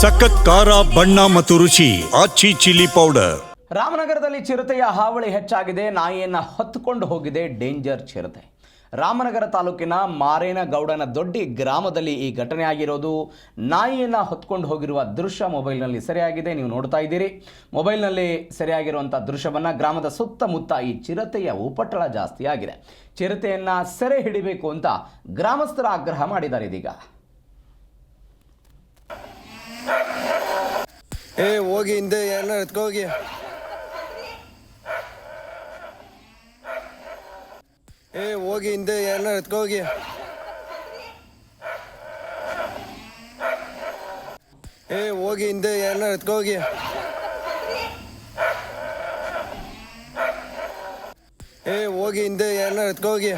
ಸಖತ್ ಖಾರ, ಬಣ್ಣ ಮತ್ತು ರುಚಿ, ಆಚಿ ಚಿಲ್ಲಿ ಪೌಡರ್. ರಾಮನಗರದಲ್ಲಿ ಚಿರತೆಯ ಹಾವಳಿ ಹೆಚ್ಚಾಗಿದೆ, ನಾಯಿಯನ್ನ ಹೊತ್ತುಕೊಂಡು ಹೋಗಿದೆ ಡೇಂಜರ್ ಚಿರತೆ. ರಾಮನಗರ ತಾಲೂಕಿನ ಮಾರೇನಗೌಡನ ದೊಡ್ಡಿ ಗ್ರಾಮದಲ್ಲಿ ಈ ಘಟನೆ ಆಗಿರೋದು. ನಾಯಿಯನ್ನ ಹೊತ್ಕೊಂಡು ಹೋಗಿರುವ ದೃಶ್ಯ ಮೊಬೈಲ್ನಲ್ಲಿ ಸೆರೆಯಾಗಿದೆ, ನೀವು ನೋಡ್ತಾ ಇದ್ದೀರಿ. ಮೊಬೈಲ್ನಲ್ಲಿ ಸೆರೆಯಾಗಿರುವಂಥ ದೃಶ್ಯವನ್ನು ಗ್ರಾಮದ ಸುತ್ತಮುತ್ತ ಈ ಚಿರತೆಯ ಉಪಟಳ ಜಾಸ್ತಿ ಆಗಿದೆ ಚಿರತೆಯನ್ನ ಸೆರೆ ಹಿಡಿಬೇಕು ಅಂತ ಗ್ರಾಮಸ್ಥರ ಆಗ್ರಹ ಮಾಡಿದ್ದಾರೆ ಇದೀಗ ಏ ಹೋಗಿ ಹಿಂದೆ ಎಲ್ಲ ಎತ್ಕೋಗಿ. ಏ, ಹೋಗಿ ಹಿಂದೆ ಎಲ್ಲ ಎತ್ಕೋಗಿ. ಏ, ಹೋಗಿ ಹಿಂದೆ ಎಲ್ಲ ಎತ್ಕೋಗಿ. ಏ, ಹೋಗಿ ಹಿಂದೆ ಎಲ್ಲ ಎತ್ಕೋಗಿ.